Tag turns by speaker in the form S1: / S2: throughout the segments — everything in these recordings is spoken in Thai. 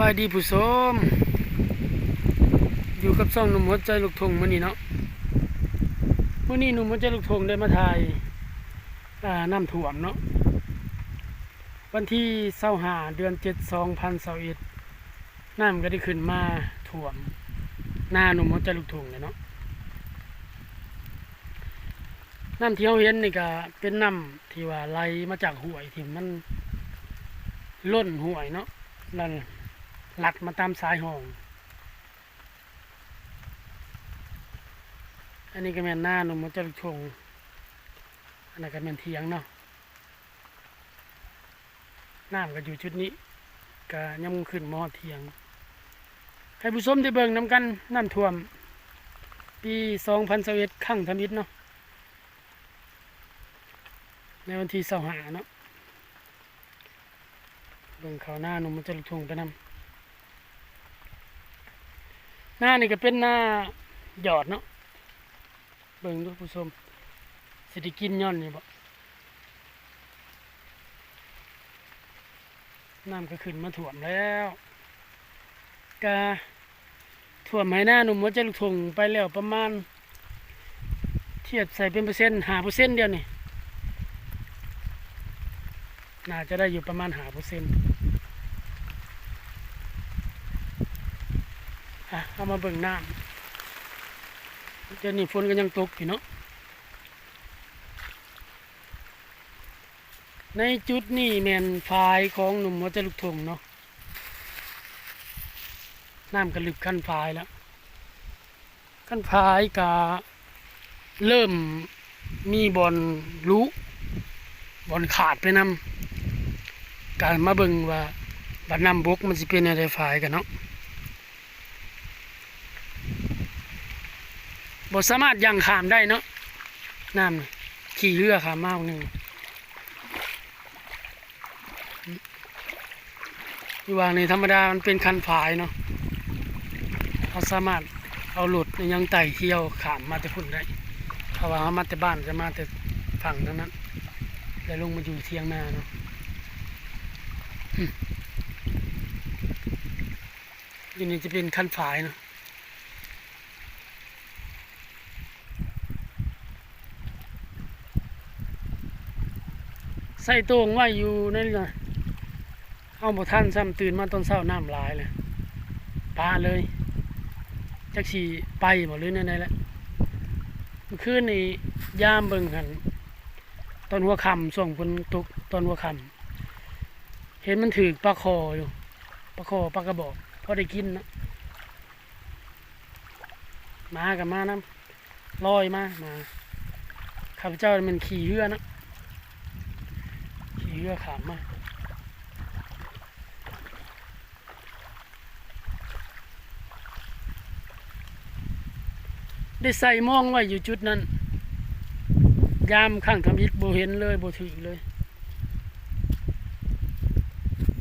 S1: บายดีผู้ชมอยู่กับซ่องหนุ่มหัวใจลูกทงมื้อนี้เนาะมื้อนี้หนุ่มหัวใจลูกทงได้มาถ่ายน้ำท่วมเนาะวันที่25เดือน7 2021น้ำก็ได้ขึ้นมาท่วม หน้าหนุ่มหัวใจลูกทงเลยเนาะน้ำที่เราเห็นนี่ก็เป็นน้ำที่ว่าไหลมาจากห้วยที่มันล้นห้วยเนาะนั่น หลัดมาตามสายห้อง อันนี้ก็แม่นหน้าหนุ่มมันจะชงอันนั้นก็แม่นเทียงเนาะน้ำก็อยู่ชุดนี้ก็ยังขึ้นมอเทียง ให้ผู้ชมได้เบิ่งน้ำกันน้ำท่วม ปี2021ข้างทมิตรเนาะในวันที่25เนาะเบิ่งเขาวหน้าหนุ่มมันจะชงไปนำ หน้านี่ก็เป็นหน้าหยอดเนาะเบิ่งดูผู้ชมสิได้กินย้อนนี่บ่น้ำก็ขึ้นมาถ่วมแล้วกะถ่วมให้หน้าหนุ่มว่าจะลูกทงไปแล้วประมาณ เทียบใส่เป็นเปอร์เซ็นต์หาเปอร์เซ็นต์เดียวนี่น่าจะได้อยู่ประมาณหาเปอร์เซ็นต์ อะ เอามาเบิ่งน้ำเดี๋ยวนี้ฝนก็ยังตกอยู่เนาะในจุดนี้แมนฝายของหนุ่มวัดลูกทงเนาะน้ำกระลึกขั้นฝายแล้วขั้นฝายกาเริ่มมีบอลรู้บอลขาดไปนำการมาเบิ่งว่าบัดน้ำบกมันสิเป็นอะไรฝายกันเนาะ บ่สามารถยังขามได้เนาะน้ำนี่ขี่เรือขามมาหนึ่งอยู่วางในธรรมดามันเป็นคันฝายเนาะเขาสามารถเอาหลุดยังไต่เที่ยวขามมาแต่พุ่นได้ถ้าว่าเขามาแต่บ้านจะมาแต่ฝั่งเท่านั้นแล้วลงมาอยู่เที่ยงหน้าเนาะอืมอยู่นี่จะเป็นคันฝายเนาะ ใส่ตรงไว้อยู่นั่นเลยเอาบ่ท่านซ้ำตื่นมาตอนเช้าน้ำลายเลยปลาเลยจักสีไปบ่หรือนั่นแหละมื่อคืนนี่ยามเบิ่งหันตอนหัวค่ำส่งคนตกตอนหัวค่ำเห็นมันถือปลาคออยู่ปลาคอปลากระบอกพอได้กินนะมากับมาน้ำลอยมามาข้าพเจ้ามันขี่เรือนะ เรือขามมาได้ใส่มองไว้อยู่จุดนั้น ยามข้างทำอิฐโบเห็นเลยโบถือเลย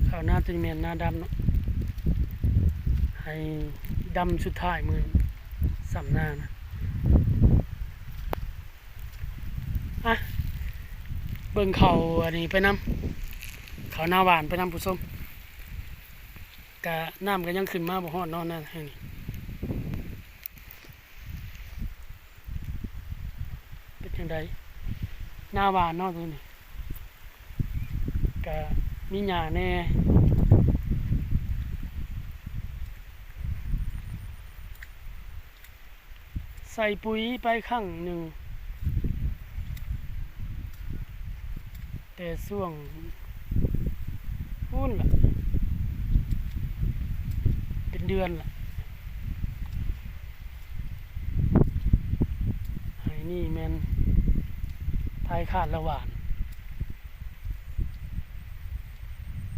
S1: ข้าวหน้าตีเมนหน้าดำเนาะให้ดำสุดท้ายมือสำหน้านะ เบิ่งเขาอันนี้ไปน้ำเขาหน้าหวานไปน้ำผู้ส้มกะน้ำก็ยังขึ้นมาบ่ฮอดนอนนั่นให้นี่เป็นจังไดหน้าหวานเนอกตัวนี้กะมีหญ้าแน่ใส่ปุ๋ยไปข้างหนึ่ง แต่ช่วงพุ่นล่ะ เป็นเดือนล่ะไอ้นี่แมนทายขาดระหว่าง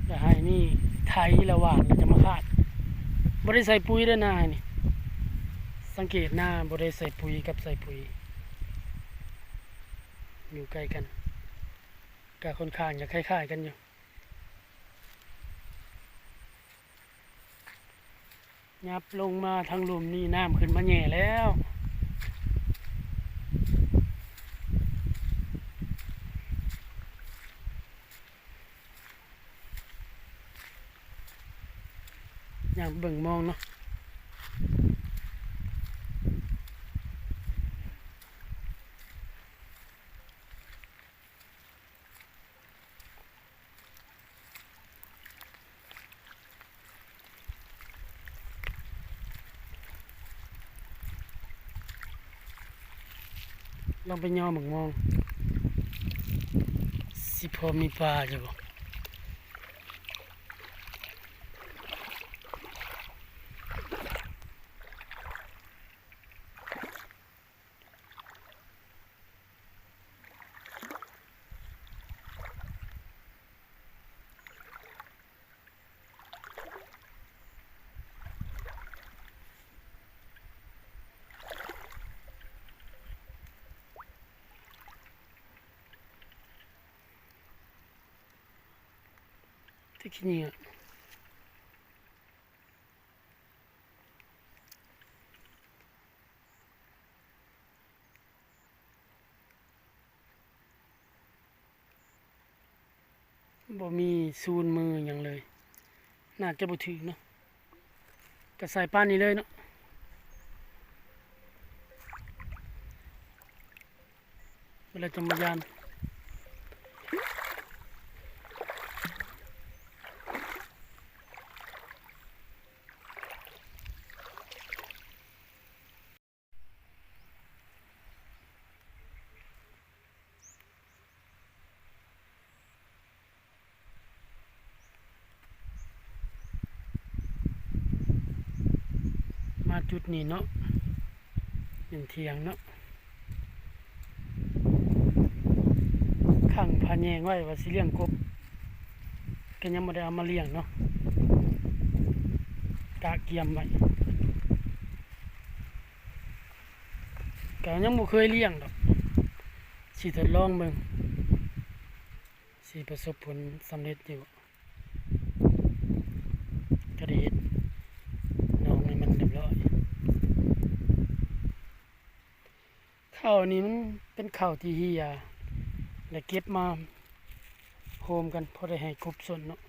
S1: แต่ไอ้นี่ไทยระหว่างเราจะมาขาดบริใส่ปุ๋ยด้วยนะไอ้นี่ สังเกตหน้าบริใส่ปุ๋ยกับใส่ปุ๋ย อยู่ใกล้กัน ก็ค่อนข้างจะคล้าย ๆ กันอยู่ยับลงมาทางหลุมนี่น้ำขึ้นมาแง่แล้วอย่างเบิ่งมองเนาะ ลองไปย่อเบิ่งมอง สิพอมีปลาอยู่บ่ Tekini ya. บ่มีซูนมืออย่างเลย น่าจะบ่ถึงเนาะก็ใส่ป้านนี้เลยเนาะเวลาจมยาน จุดนี้เนาะเป็นเทียงเนาะขังพาแยงไว้ว่าสิเลี้ยงกบก็ยังไม่ได้เอามาเลี้ยงเนาะกะเกียมไว้ก็ยังบ่เคยเลี้ยงดอกสิทดลองเบิ่งสิประสบผลสำเร็จอยู่ก็ได้เฮ็ด น้องให้มันเรียบร้อย ข้าวนี้มันเป็นข้าวที่เฮียแล้วเก็บมาโฮมกันพอได้ให้ครบส่วนเนาะ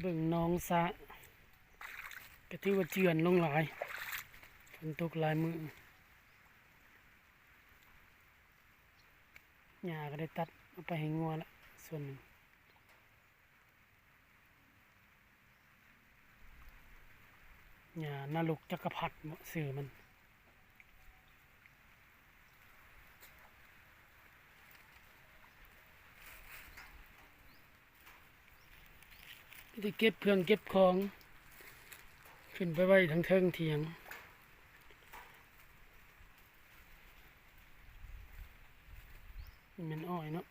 S1: เบิ่งน้องสะก็ถือว่าเจือนลงหลายฝนตกหลายมือหญ้าก็ได้ตัดเอาไปให้งัวละส่วนหนึ่ง หญ้านาลุกจักรพรรดิสื่อมัน ที่เก็บเพื่องเก็บของ ขึ้นไปไว้ทั้งเทิงเทียง นี่มันอ้อยเนาะ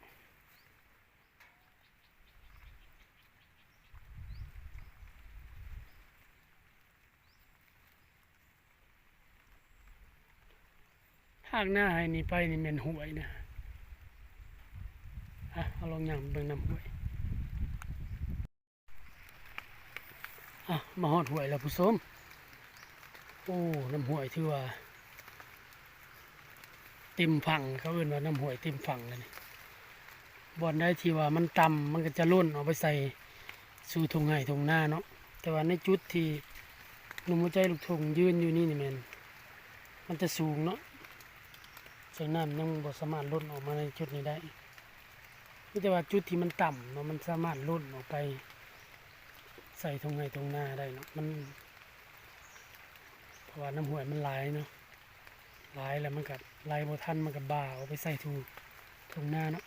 S1: ภาคหน้าให้นี่ไปนี่เป็นห่วยนะอะเอาลองย่างเบิ่งน้ำห่วยอะมาหอดห่วยแล้วผู้ชมโอ้น้ำห่วยถือว่าเต็มฝั่งเขาเอื่นว่าน้ำห่วยเต็มฝั่งเลยนี่บอนได้ที่ว่ามันต่ำมันก็จะล้นเอาไปใส่สู่ทงไห้ทงหน้าเนาะแต่ว่าในจุดที่หนุ่มหัวใจลูกทงยืนอยู่นี่นี่แมนมันจะสูงเนาะ ใส่น้ำยังบ่สามารถล้นออกมาในจุดนี้ได้นี่แต่ว่าจุดที่มันต่ำเนาะมันสามารถล้นออกไป ใส่ทงไห้ทงหน้าได้เนาะมันเพราะว่าน้ำห่วยมันไหลเนาะหลายแล้วมันกับลายโบทันมันกับบ่าเอาไปใส่ถุงถุงหน้าเนาะ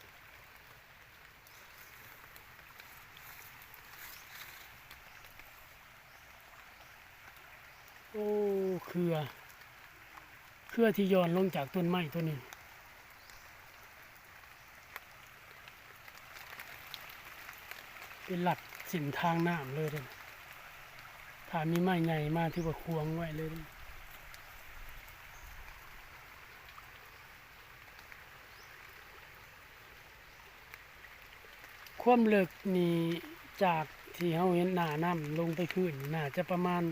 S1: โอ้เครือ เครือที่ย้อนลงจากต้นไม้ตัวนี้ เป็นหลักสินทางน้ำเลยเด้อถ้ามีไม้ใหญ่มากที่ว่าควงไว้เลยความเลิกนี่จากที่เขาเห็นหน้าน้ำลงไปขึ้นน่าจะประมาณ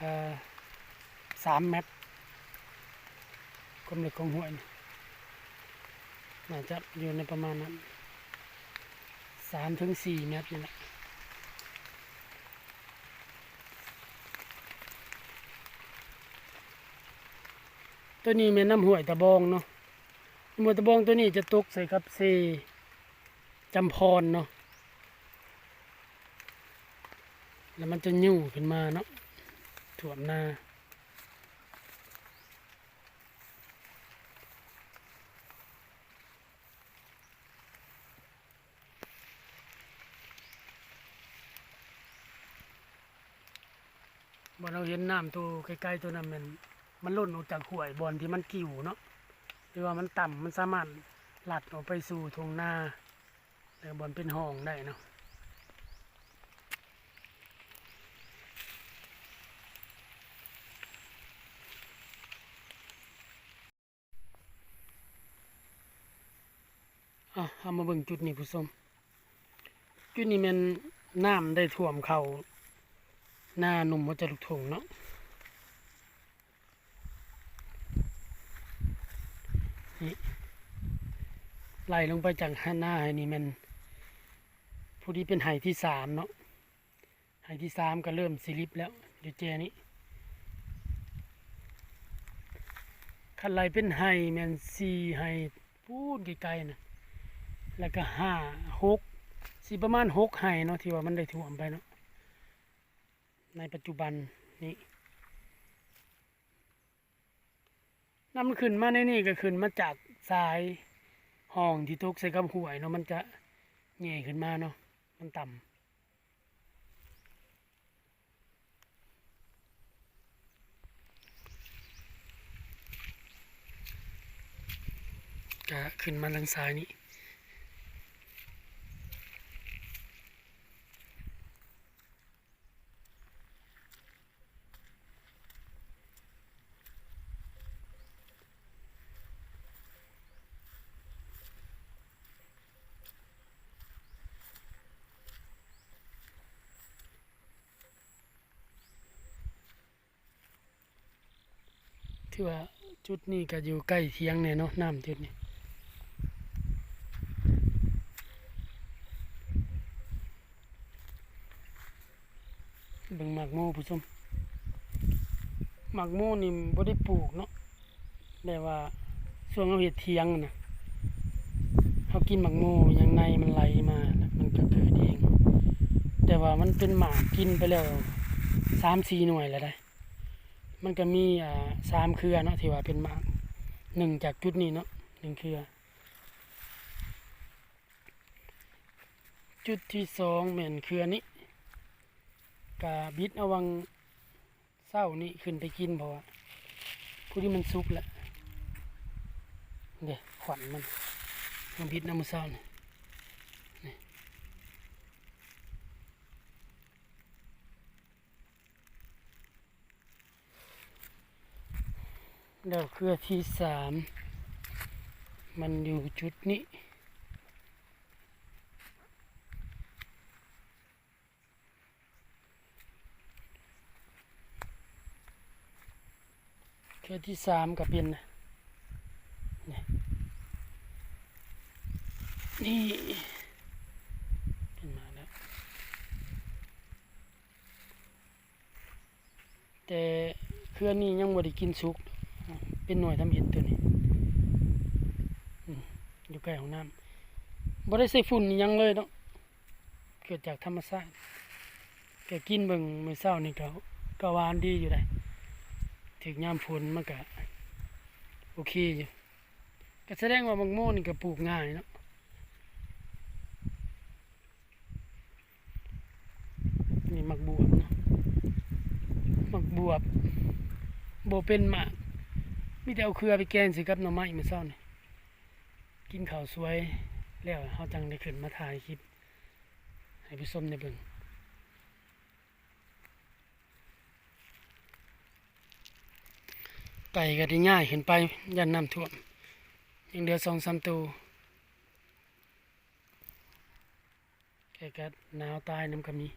S1: อ่อ สามเมตรความลึกของห้วยนี่น่าจะอยู่ในประมาณนั้นสามถึงสี่เมตรนี่แหละตัวนี้เป็นน้ำห้วยตะบองเนาะน้ำห้วยตะบองตัวนี้จะตกใส่กับเซจำพรเนาะแล้วมันจะยู่ขึ้นมาเนาะถ่วมหน้า บ่เราเห็นน้ำตัวใกล้ๆตัวนั้นมันมันล่นออกจากห้วยบอนที่มันกิ่วเนาะหรือว่ามันต่ำมันสามารถหลัดออกไปสู่ทงนาหรือบอนเป็นห้องได้เนาะอะเอามาเบิ่งจุดนี้ผู้ชมจุดนี้มันน้ำได้ท่วมเขา หน้าหนุ่มหัวใจลูกทงเนาะนี่ไล่ลงไปจากหน้าให้นี่มันผู้ที่เป็นไห่ที่สามเนาะไห่ที่สามก็เริ่มสิลิปแล้วอยู่เจนี้คันไล่เป็นไห่แมนสี่ไห่พูดไกลๆนะแล้วก็ห้าหกสี่ประมาณหกไห่เนาะที่ว่ามันได้ท่วมไปเนาะ ในปัจจุบันนี้น้ำขึ้นมาในนี่ก็ขึ้นมาจากสายห้องที่ทุกใส่กับหวยเนาะมันจะแง่ขึ้นมาเนาะมันต่ำจะขึ้นมาทางซ้ายนี้ ที่ว่าจุดนี้ก็อยู่ใกล้เทียงเนี่ยเนาะน้ำจุดนี้เบิ่งหมากโมผู้ชมหมากโมนี่บ่ได้ปลูกเนาะแต่ว่าช่วงเราเห็ดเทียงนะเขากินหมากโมอย่างในมันไหลมามันก็เกิดเอง แต่ว่ามันเป็นหมากกินไปแล้วสามสี่หน่วยแล้วได้ มันก็มีอ่าสามเครือเนาะที่ว่าเป็นมากหนึ่งจากจุดนี้เนาะหนึ่งเครือ จุดที่สองเหม็นเครือนี้กาบิดเอาวังเศร้านี่ขึ้นไปกินเพราะว่าผู้ที่มันสุกแล้วเดี๋ยวขวัญมันมันบิดน้ำมันเศร้านี่นี่ แล้วเครือที่สามมันอยู่จุดนี้เครือที่สามก็เป็นนะนี่เป็นมาแล้วแต่เครือนี้ยังบ่ได้กินสุก เป็นหน่วยทำเห็ดตัวนี้อยู่ใกล้ของน้ำบ่ได้ใส่ฝุ่นยังเลยเนาะเกิดจากธรรมชาติแกกินเบิ่งมื้อเช้านี่ก็ก็หวานดีอยู่ได้ถึงยามฝนมันก็โอเคอยู่ก็แสดงว่ามังโม่นี่ก็ปลูกง่ายเนาะนี่มักบวบเนาะมักบวบโบเป็นหมาก มีแต่เอาเครือไปแกงสิกับหน่อไม้มาเศร้านี่กินข้าวสวยแล้วเขาจังได้ขึ้นมาถ่ายคลิป ให้ผู้ชมได้เบิ่งไก่ก็ได้ง่ายขึ้นไปยันน้ำท่วมยังเดือสองสามตัวแค่ก็หนาวตายน้ำก็มี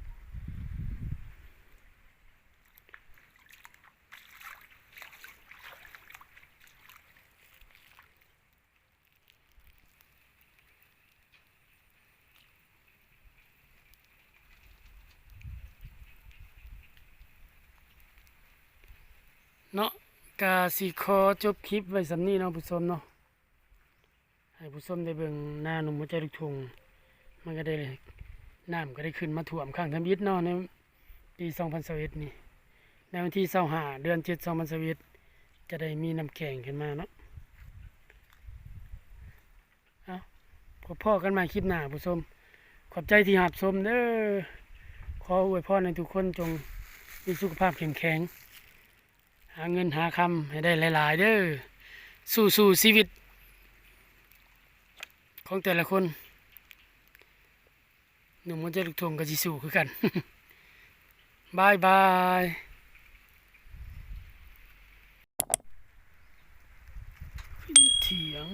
S1: เนาะกาสิขอจบคลิปไว้สำนี้เนาะผู้ชมเนาะให้ผู้ชมได้เบิ่งหน้าหนุ่มหัวใจลูกทุ่งมันก็ได้น้ำก็ได้ขึ้นมาท่วมข้างทำยิดเนาะในปี2021นี่ในวันที่25เดือน7 2021จะได้มีน้ำแข็งขึ้นมาเนาะเอาพบพ่อกันใหม่คลิปหน้าผู้ชมขอบใจที่หับชมเด้อขออวยพรให้ทุกคนจงมีสุขภาพเข้มแข็ง หาเงินหาคำให้ได้หลาย ๆ เด้อสู่สู่ชีวิต ของแต่ละคน หนุ่มมันจะลูกทงกับจิสู้คือกันบายบายเถียง